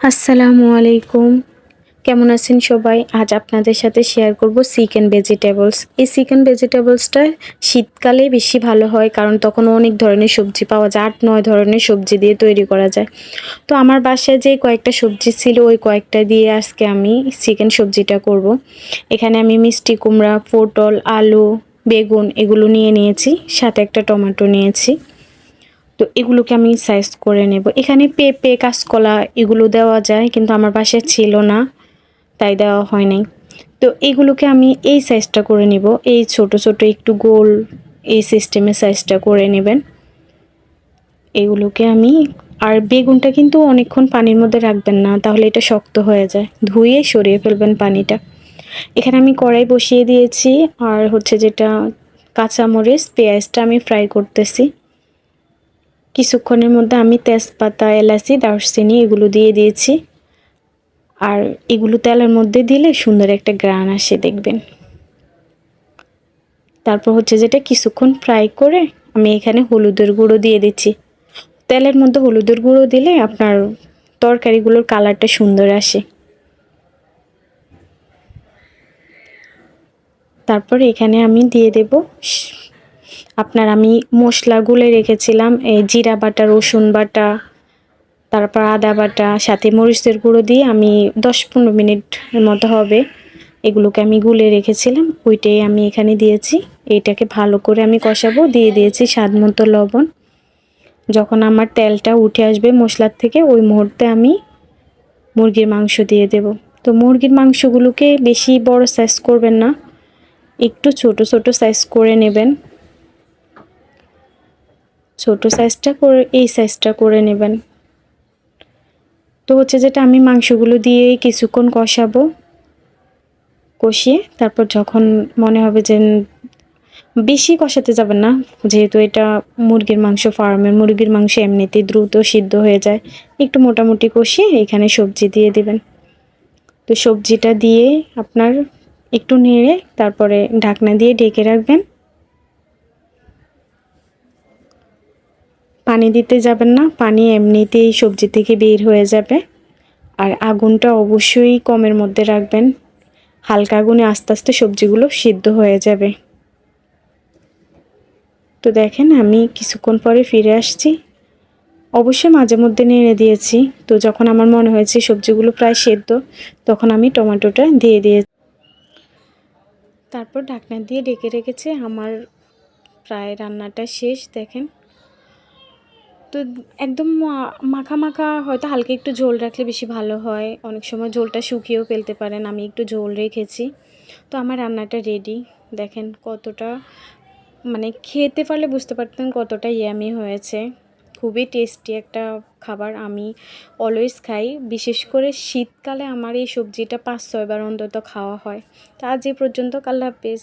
আসসালামু আলাইকুম। কেমন আছেন সবাই? আজ আপনাদের সাথে শেয়ার করব চিকেন ভেজিটেবলস এই চিকেন ভেজিটেবলসটা শীতকালে বেশি ভালো হয়, কারণ তখন অনেক ধরনের সবজি পাওয়া যায়, আট নয় ধরনের সবজি দিয়ে তৈরি করা যায়। তো আমার বাসায় যে কয়েকটা সবজি ছিল, ওই কয়েকটা দিয়ে আজকে আমি চিকেন সবজিটা করব। এখানে আমি মিষ্টি কুমড়া, পটল, আলু, বেগুন এগুলো নিয়ে নিয়েছি, সাথে একটা টমেটো নিয়েছি। তো এগুলোকে আমি সাইজ করে নেব। এখানে পেঁপে, কাঁচকলা এগুলো দেওয়া যায়, কিন্তু আমার বাসায় ছিল না, তাই দেওয়া হয় নাই। তো এগুলোকে আমি এই সাইজটা করে নিব। এই ছোট ছোট একটু গোল এই সিস্টেমে সাইজটা করে নেবেন। এগুলোকে আমি, আর বেগুনটা কিন্তু অনেকক্ষণ পানির মধ্যে রাখবেন না, তাহলে এটা শক্ত হয়ে যায়। ধুয়ে সরিয়ে ফেলবেন পানিটা। এখানে আমি কড়াই বসিয়ে দিয়েছি, আর হচ্ছে যেটা কাঁচামরিচ, পেঁয়াজটা আমি ফ্রাই করতেছি। কিছুক্ষণের মধ্যে আমি তেজপাতা এলাচি দারচিনি এগুলো দিয়ে দিয়েছি। আর এগুলো তেলের মধ্যে দিলে সুন্দর একটা গ্রান আসে দেখবেন। তারপর হচ্ছে যেটা কিছুক্ষণ ফ্রাই করে আমি এখানে হলুদের গুঁড়ো দিয়ে দিচ্ছি। তেলের মধ্যে হলুদের গুঁড়ো দিলে আপনার তরকারিগুলোর কালারটা সুন্দর আসে। তারপর এখানে আমি দিয়ে দেব আপনার আমি মশলা গুলে রেখেছিলাম, এই জিরা বাটা, রসুন বাটা, তারপর আদা বাটা, সাথে মরিচের গুঁড়ো দিয়ে আমি দশ পনেরো মিনিটের মতো হবে। এগুলোকে আমি গুলে রেখেছিলাম, ওইটাই আমি এখানে দিয়েছি। এইটাকে ভালো করে আমি কষাবো, দিয়ে দিয়েছি স্বাদ মতো লবণ। যখন আমার তেলটা উঠে আসবে মশলার থেকে, ওই মুহূর্তে আমি মুরগির মাংস দিয়ে দেব। তো মুরগির মাংসগুলোকে বেশি বড় সাইজ করবেন না, একটু ছোট ছোট সাইজ করে নেবেন। ছোট সাইজটা করে, এই সাইজটা করে নেবেন। তো হচ্ছে যেটা আমি মাংসগুলো দিয়ে কিছুক্ষণ কষাবো। কষিয়ে তারপর যখন মনে হবে যে বেশি কষাতে যাবেন না, যেহেতু এটা মুরগির মাংস ফার্মের মুরগির মাংস এমনিতেই দ্রুত সিদ্ধ হয়ে যায়, একটু মোটামুটি কষিয়ে এখানে সবজি দিয়ে দেবেন। তো সবজিটা দিয়ে আপনার একটু নেড়ে তারপরে ঢাকনা দিয়ে ঢেকে রাখবেন। পানি দিতে যাবেন না। পানি এমনিতেই সবজি থেকে বের হয়ে যাবে। আর আগুনটা অবশ্যই কমের মধ্যে রাখবেন। হালকা আগুনে আস্তে আস্তে সবজিগুলো সিদ্ধ হয়ে যাবে। তো দেখেন, আমি কিছুক্ষণ পরে ফিরে আসছি। অবশ্যই মাঝে মধ্যে নেড়ে দিয়েছি। তো যখন আমার মনে হয়েছে সবজিগুলো প্রায় সেদ্ধ, তখন আমি টমেটোটা দিয়ে দিয়েছি। তারপর ঢাকনা দিয়ে ডেকে রেখেছে। আমার প্রায় রান্নাটা শেষ, দেখেন। তো একদম মাখা মাখা হয়তো হালকা একটু ঝোল রাখলে বেশি ভালো হয়। অনেক সময় ঝোলটা শুকিয়েও ফেলতে পারেন, আমি একটু ঝোল রেখেছি। তো আমার রান্নাটা রেডি দেখেন কতটা মানে খেতে পারলে বুঝতে পারতেন কতটা ইয়ামি হয়েছে। খুবই টেস্টি একটা খাবার আমি অলওয়েজ খাই। বিশেষ করে শীতকালে আমার এই সবজিটা পাঁচ ছয়বার অন্তত খাওয়া হয়। তা আজ পর্যন্ত, আল্লাহ হাফেজ।